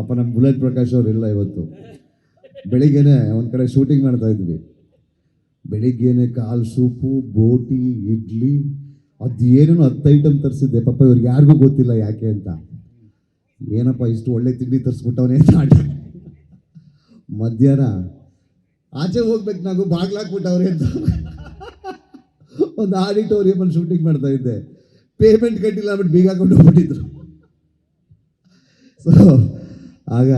ಪಾಪ ನಮ್ಮ ಬುಲೆಟ್ ಪ್ರಕಾಶ್ ಅವರಿಲ್ಲ ಇವತ್ತು. ಬೆಳಿಗ್ಗೆನೆ ಒಂದು ಕಡೆ ಶೂಟಿಂಗ್ ಮಾಡ್ತಾ ಇದ್ವಿ. ಬೆಳಿಗ್ಗೆನೆ ಕಾಲು ಸೂಪು, ಬೋಟಿ, ಇಡ್ಲಿ, ಅದು ಏನೇನೋ ಹತ್ತು ಐಟಮ್ ತರಿಸಿದ್ದೆ. ಪಾಪ ಇವ್ರಿಗೆ ಯಾರಿಗೂ ಗೊತ್ತಿಲ್ಲ ಯಾಕೆ ಅಂತ. ಏನಪ್ಪ ಇಷ್ಟು ಒಳ್ಳೆ ತಿಂಡಿ ತರಿಸ್ಬಿಟ್ಟವನೇ ಆಟ. ಮಧ್ಯಾಹ್ನ ಆಚೆ ಹೋಗ್ಬೇಕು ನಾವು ಬಾಗ್ಲಾಕ್ಬಿಟ್ಟವ್ರೆ ಅಂತ. ಒಂದು ಆಡಿಟೋರಿಯಮಲ್ಲಿ ಶೂಟಿಂಗ್ ಮಾಡ್ತಾ ಇದ್ದೆ. ಪೇಮೆಂಟ್ ಕಟ್ಟಿಲ್ಲ ಅಂದ್ಬಿಟ್ಟು ಬೀಗ ಹಾಕೊಂಡು ಹೋಗ್ಬಿಟ್ಟಿದ್ರು. ಸೊ ಆಗ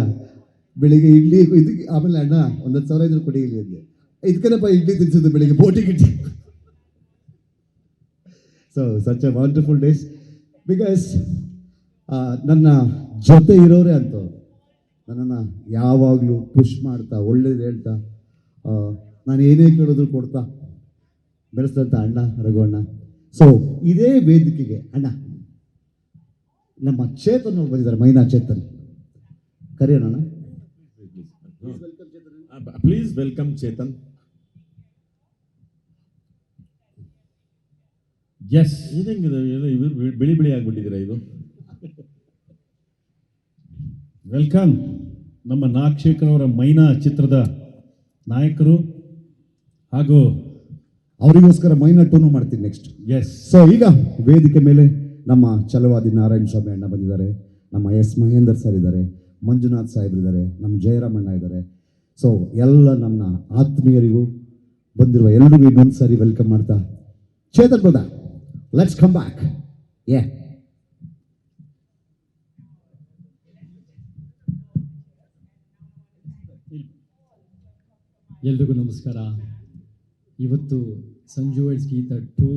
ಬೆಳಿಗ್ಗೆ ಇಡ್ಲಿ ಇದಕ್ಕೆ ಆಮೇಲೆ ಅಣ್ಣ ಒಂದತ್ತು ಸಾವಿರ ಇದ್ರು ಕೊಡಿ ಇಲ್ಲಿ ಅಂದೆ. ಇದಕ್ಕೇನಪ್ಪ ಇಡ್ಲಿ ತಿನ್ಸಿದ್ದು ಬೆಳಿಗ್ಗೆ ಬೋಟಿ ಗಿಟ್ಟಿ so such a wonderful days because ನನ್ನ ಜೊತೆ ಇರೋರೇ ಅಂತ ನನ್ನನ್ನು ಯಾವಾಗಲೂ ಪುಷ್ ಮಾಡ್ತಾ, ಒಳ್ಳೇದು ಹೇಳ್ತಾ ನಾನು ಏನೇ ಕೇಳಿದ್ರು ಕೊಡ್ತಾ. ಬೆಳೆಸಿದಂಥ ಅಣ್ಣ, ರಘುವಣ್ಣ. ಸೊ ಇದೇ ವೇದಿಕೆಗೆ ಅಣ್ಣ. ನಮ್ಮ ಚೇತನ್ ಅವ್ರು ಬಂದಿದ್ದಾರೆ, ಮೈನಾ ಚೇತನ್. ಕರೆಯೋಣ. ಅಣ್ಣ ಪ್ಲೀಸ್ ವೆಲ್ಕಮ್ ಚೇತನ್ ಎಸ್ ಇದಂಗಿದೆ ಇವರು ಬಿಳಿ ಬಿಳಿ ಆಗ್ಬಿಟ್ಟಿದ್ದೀರಾ ಇದು? ವೆಲ್ಕಮ್ ನಮ್ಮ ನಾಗಶೇಖರ್ ಅವರ ಮೈನಾ ಚಿತ್ರದ ನಾಯಕರು ಹಾಗೂ ಅವರಿಗೋಸ್ಕರ ಮೈನಾ ಟೂನು ಮಾಡ್ತೀನಿ ನೆಕ್ಸ್ಟ್ ಎಸ್ ಸೊ ಈಗ ವೇದಿಕೆ ಮೇಲೆ ನಮ್ಮ ಛಲವಾದಿ ನಾರಾಯಣ ಸ್ವಾಮಿ ಅಣ್ಣ ಬಂದಿದ್ದಾರೆ. ನಮ್ಮ ಎಸ್ ಮಹೇಂದರ್ ಸರ್ ಇದ್ದಾರೆ. ಮಂಜುನಾಥ್ ಸಾಹೇಬ್ರು ಇದ್ದಾರೆ, ನಮ್ಮ ಜಯರಾಮಣ್ಣ ಇದ್ದಾರೆ. ಸೊ ಎಲ್ಲ ನನ್ನ ಆತ್ಮೀಯರಿಗೂ ಬಂದಿರುವ ಎಲ್ಲರಿಗೂ ಇನ್ನೊಂದು ಸಾರಿ ವೆಲ್ಕಮ್ ಮಾಡ್ತಾ. ಚೇತನ್ ಬದ ಲೆಟ್ಸ್ ಕಮ್ ಬ್ಯಾಕ್ ಏ ಎಲ್ರಿಗೂ ನಮಸ್ಕಾರ. ಇವತ್ತು ಸಂಜು ವೈಡ್ಸ್ ಗೀತ ಟೂ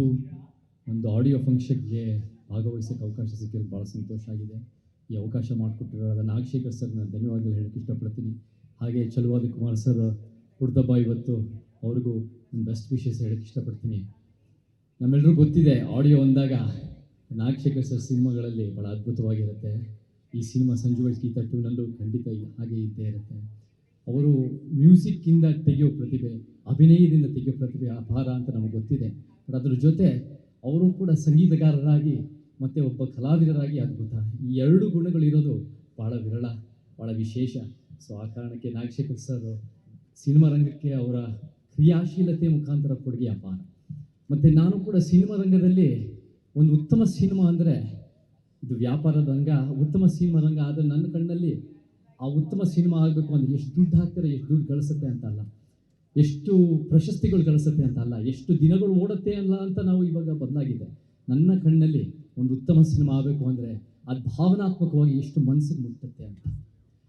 ಒಂದು ಆಡಿಯೋ ಫಂಕ್ಷನ್ಗೆ ಭಾಗವಹಿಸೋಕ್ಕೆ ಅವಕಾಶ ಸಿಕ್ಕಿರೋದು ಭಾಳ ಸಂತೋಷ ಆಗಿದೆ. ಈ ಅವಕಾಶ ಮಾಡಿಕೊಟ್ಟಿರೋದ ನಾಗಶೇಖರ್ ಸರ್ ನಾನು ಧನ್ಯವಾದಗಳು ಹೇಳಕ್ಕೆ ಇಷ್ಟಪಡ್ತೀನಿ. ಹಾಗೆ ಚಲುವಾದ ಕುಮಾರ್ ಸರ್ ಹುಡ್ದಬ್ಬ ಇವತ್ತು ಅವ್ರಿಗೂ ನನ್ನ ಬೆಸ್ಟ್ ವಿಶೇಷ ಹೇಳಕ್ಕೆ ಇಷ್ಟಪಡ್ತೀನಿ. ನಮ್ಮೆಲ್ಲರಿಗೂ ಗೊತ್ತಿದೆ, ಆಡಿಯೋ ಅಂದಾಗ ನಾಗಶೇಖರ್ ಸರ್ ಸಿನಿಮಾಗಳಲ್ಲಿ ಭಾಳ ಅದ್ಭುತವಾಗಿರುತ್ತೆ. ಈ ಸಿನಿಮಾ ಸಂಜು ಗೀತಾ ಗೀತ ಟೂನಲ್ಲೂ ಖಂಡಿತ ಹಾಗೆ ಇದ್ದೇ ಇರುತ್ತೆ. ಅವರು ಮ್ಯೂಸಿಕ್ಕಿಂದ ತೆಗೆಯೋ ಪ್ರತಿಭೆ, ಅಭಿನಯದಿಂದ ತೆಗೆಯೋ ಪ್ರತಿಭೆ, ಅಪಾರ ಅಂತ ನಮಗೆ ಗೊತ್ತಿದೆ. ಬಟ್ ಅದರ ಜೊತೆ ಅವರು ಕೂಡ ಸಂಗೀತಗಾರರಾಗಿ ಮತ್ತು ಒಬ್ಬ ಕಲಾವಿದರಾಗಿ ಅದ್ಭುತ. ಈ ಎರಡು ಗುಣಗಳಿರೋದು ಭಾಳ ವಿರಳ ಭಾಳ ವಿಶೇಷ. ಸೊ ಆ ಕಾರಣಕ್ಕೆ ನಾಗಶೇಖರ್ ಸರ್ ಸಿನಿಮಾ ರಂಗಕ್ಕೆ ಅವರ ಕ್ರಿಯಾಶೀಲತೆ ಮುಖಾಂತರ ಕೊಡುಗೆ ಅಪಾರ. ಮತ್ತು ನಾನು ಕೂಡ ಸಿನಿಮಾ ರಂಗದಲ್ಲಿ ಒಂದು ಉತ್ತಮ ಸಿನಿಮಾ ಅಂದರೆ ಇದು ವ್ಯಾಪಾರದ ರಂಗ. ಉತ್ತಮ ಸಿನಿಮಾ ರಂಗ ಆದರೆ ನನ್ನ ಕಣ್ಣಲ್ಲಿ ಆ ಉತ್ತಮ ಸಿನಿಮಾ ಆಗಬೇಕು ಅಂದರೆ ಎಷ್ಟು ದುಡ್ಡು ಹಾಕ್ತಾರೆ, ಎಷ್ಟು ದುಡ್ಡು ಗಳಿಸುತ್ತೆ ಅಂತ ಅಲ್ಲ. ಎಷ್ಟು ಪ್ರಶಸ್ತಿಗಳು ಗಳಿಸುತ್ತೆ ಅಂತ ಅಲ್ಲ. ಎಷ್ಟು ದಿನಗಳು ಓಡುತ್ತೆ ಅಲ್ಲ ಅಂತ ನಾವು ಇವಾಗ ಬದಲಾಗಿದೆ. ನನ್ನ ಕಣ್ಣಲ್ಲಿ ಒಂದು ಉತ್ತಮ ಸಿನಿಮಾ ಆಗಬೇಕು ಅಂದರೆ ಅದು ಭಾವನಾತ್ಮಕವಾಗಿ ಎಷ್ಟು ಮನಸ್ಸಿಗೆ ಮುಟ್ಟುತ್ತೆ ಅಂತ.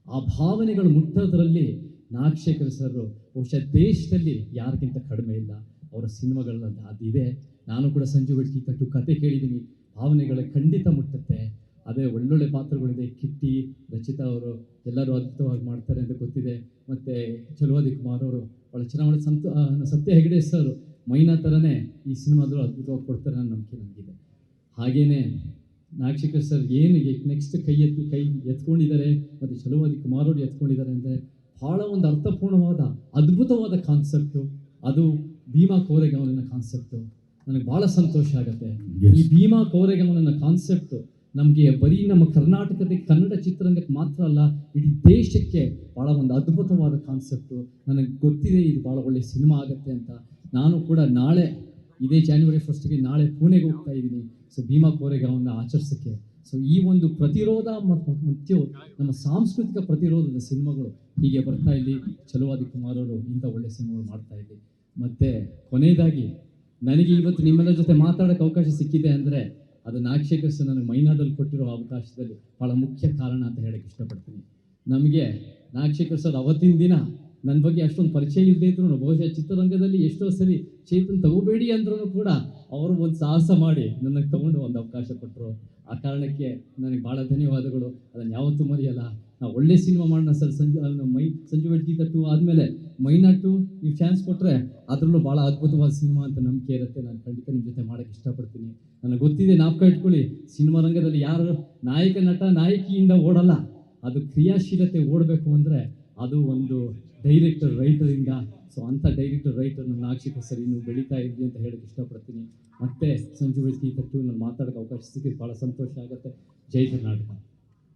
ಆ ಭಾವನೆಗಳು ಮುಟ್ಟೋದ್ರಲ್ಲಿ ನಾಗಶೇಖರ್ ಸರ್ ಬಹುಶಃ ದೇಶದಲ್ಲಿ ಯಾರಿಗಿಂತ ಕಡಿಮೆ ಇಲ್ಲ. ಅವರ ಸಿನಿಮಾಗಳಲ್ಲಿ ಅದಿದೆ ನಾನು ಕೂಡ ಸಂಜು ಬೆಡ್ಕಿ ಕಟ್ಟು ಕತೆ ಕೇಳಿದ್ದೀನಿ. ಭಾವನೆಗಳು ಖಂಡಿತ ಮುಟ್ಟುತ್ತೆ. ಅದೇ ಒಳ್ಳೊಳ್ಳೆ ಪಾತ್ರಗಳಿದೆ. ಕಿಟ್ಟಿ, ರಚಿತಾ ಅವರು ಎಲ್ಲರೂ ಅದ್ಭುತವಾಗಿ ಮಾಡ್ತಾರೆ ಅಂತ ಗೊತ್ತಿದೆ. ಮತ್ತು ಚಲುವಾದಿ ಕುಮಾರ್ ಅವರು ಭಾಳ ಚೆನ್ನಾಗಿ ಸಂತ ಸತ್ಯ ಹೆಗಡೆ ಸರ್ ಮೈನಾ ಥರನೇ ಈ ಸಿನಿಮಾದಲ್ಲೂ ಅದ್ಭುತವಾಗಿ ಕೊಡ್ತಾರೆ ಅನ್ನೋ ನಂಬಿಕೆ ನನಗಿದೆ. ಹಾಗೇನೆ ನಾಗಶೇಖರ್ ಸರ್ ಏನು ನೆಕ್ಸ್ಟ್ ಕೈ ಎತ್ತಿ ಕೈ ಎತ್ಕೊಂಡಿದ್ದಾರೆ ಮತ್ತು ಚಲುವಾದಿ ಕುಮಾರ್ ಅವರು ಎತ್ಕೊಂಡಿದ್ದಾರೆ ಅಂದರೆ ಭಾಳ ಒಂದು ಅರ್ಥಪೂರ್ಣವಾದ ಅದ್ಭುತವಾದ ಕಾನ್ಸೆಪ್ಟು ಅದು ಭೀಮಾ ಕೋರೆಗಾವಲಿನ ಕಾನ್ಸೆಪ್ಟು ನನಗೆ ಭಾಳ ಸಂತೋಷ ಆಗುತ್ತೆ. ಈ ಭೀಮಾ ಕೋರೆಗಾವಲಿನ ಕಾನ್ಸೆಪ್ಟು ನಮಗೆ ಬರೀ ನಮ್ಮ ಕರ್ನಾಟಕದ ಕನ್ನಡ ಚಿತ್ರರಂಗಕ್ಕೆ ಮಾತ್ರ ಅಲ್ಲ ಇಡೀ ದೇಶಕ್ಕೆ ಭಾಳ ಒಂದು ಅದ್ಭುತವಾದ ಕಾನ್ಸೆಪ್ಟು ನನಗೆ ಗೊತ್ತಿದೆ ಇದು ಭಾಳ ಒಳ್ಳೆ ಸಿನಿಮಾ ಆಗುತ್ತೆ ಅಂತ. ನಾನು ಕೂಡ ನಾಳೆ, ಇದೇ ಜಾನ್ವರಿ ಫಸ್ಟ್ಗೆ ನಾಳೆ ಪುಣೆಗೆ ಹೋಗ್ತಾ ಇದ್ದೀನಿ. ಸೊ ಭೀಮಾ ಕೋರೆಗಾವನ್ನು ಆಚರಿಸೋಕ್ಕೆ. ಸೊ ಈ ಒಂದು ಪ್ರತಿರೋಧ ಮತ್ತು ನಮ್ಮ ಸಾಂಸ್ಕೃತಿಕ ಪ್ರತಿರೋಧದ ಸಿನಿಮಾಗಳು. ಹೀಗೆ ಬರ್ತಾ ಇಲ್ಲಿ. ಚಲುವಾದಿ ಕುಮಾರ್ ಅವರು ಇಂಥ ಒಳ್ಳೆ ಸಿನಿಮಾಗಳು ಮಾಡ್ತಾ ಇದ್ದೀವಿ ಮತ್ತು ಕೊನೆಯದಾಗಿ, ನನಗೆ ಇವತ್ತು ನಿಮ್ಮೆಲ್ಲರ ಜೊತೆ ಮಾತಾಡೋಕ್ಕೆ ಅವಕಾಶ ಸಿಕ್ಕಿದೆ ಅಂದರೆ, ಅದು ಸರ್ ನನಗೆ ಮೈನಾದಲ್ಲಿ ಕೊಟ್ಟಿರೋ ಅವಕಾಶದಲ್ಲಿ ಭಾಳ ಮುಖ್ಯ ಕಾರಣ ಅಂತ ಹೇಳಕ್ಕೆ ಇಷ್ಟಪಡ್ತೀನಿ. ನಮಗೆ ಸರ್ ಅವತ್ತಿನ ದಿನ ನನ್ನ ಬಗ್ಗೆ ಅಷ್ಟೊಂದು ಪರಿಚಯ ಇಲ್ಲದೆ ಇದ್ರು ಬಹುಶಃ ಚಿತ್ರರಂಗದಲ್ಲಿ ಎಷ್ಟೋ ಸರಿ ಚೇತನ್ ತಗೋಬೇಡಿ ಅಂದ್ರೂ ಕೂಡ ಅವರು ಒಂದು ಸಾಹಸ ಮಾಡಿ ನನಗೆ ತಗೊಂಡು ಒಂದು ಅವಕಾಶ ಕೊಟ್ಟರು. ಆ ಕಾರಣಕ್ಕೆ ನನಗೆ ಭಾಳ ಧನ್ಯವಾದಗಳು. ಅದನ್ನು ಯಾವತ್ತೂ ಮರೆಯಲ್ಲ. ನಾವು ಒಳ್ಳೆ ಸಿನಿಮಾ ಮಾಡೋಣ ಸರ್. ಸಂಜು ಮೈ, ಸಂಜು ಬೆಡ್ಗೀತ ಟು ಆದಮೇಲೆ ಮೈನಾ ಟು ನೀವು ಚಾನ್ಸ್ ಕೊಟ್ಟರೆ ಅದರಲ್ಲೂ ಭಾಳ ಅದ್ಭುತವಾದ ಸಿನಿಮಾ ಅಂತ ನಂಬಿಕೆ ಇರುತ್ತೆ. ನಾನು ಖಂಡಿತ ನಿಮ್ಮ ಜೊತೆ ಮಾಡೋಕ್ಕೆ ಇಷ್ಟಪಡ್ತೀನಿ. ನನಗೆ ಗೊತ್ತಿದೆ, ನಾಪ್ಕ ಇಟ್ಕೊಳ್ಳಿ. ಸಿನಿಮಾ ರಂಗದಲ್ಲಿ ಯಾರು ನಾಯಕ, ನಟ, ನಾಯಕಿಯಿಂದ ಓಡಲ್ಲ. ಅದು ಕ್ರಿಯಾಶೀಲತೆ ಓಡಬೇಕು ಅಂದರೆ ಅದು ಒಂದು ಡೈರೆಕ್ಟರ್ ರೈಟರಿಂದ ಸೊ ಅಂಥ ಡೈರೆಕ್ಟರ್ ರೈಟರ್ ನನ್ನ ನಾಕ್ಷಿಕ ಸರಿ ನೀವು ಬೆಳೀತಾ ಇದ್ವಿ ಅಂತ ಹೇಳಕ್ಕೆ ಇಷ್ಟಪಡ್ತೀನಿ. ಮತ್ತೆ ಸಂಜು ಬೆಳ್ತಿ ತಟ್ಟು ನಾನು ಮಾತಾಡೋಕ್ಕೆ ಅವಕಾಶ ಸಿಕ್ಕಿದ್ದು ಭಾಳ ಸಂತೋಷ ಆಗುತ್ತೆ. ಜೈ ಕರ್ನಾಟಕ.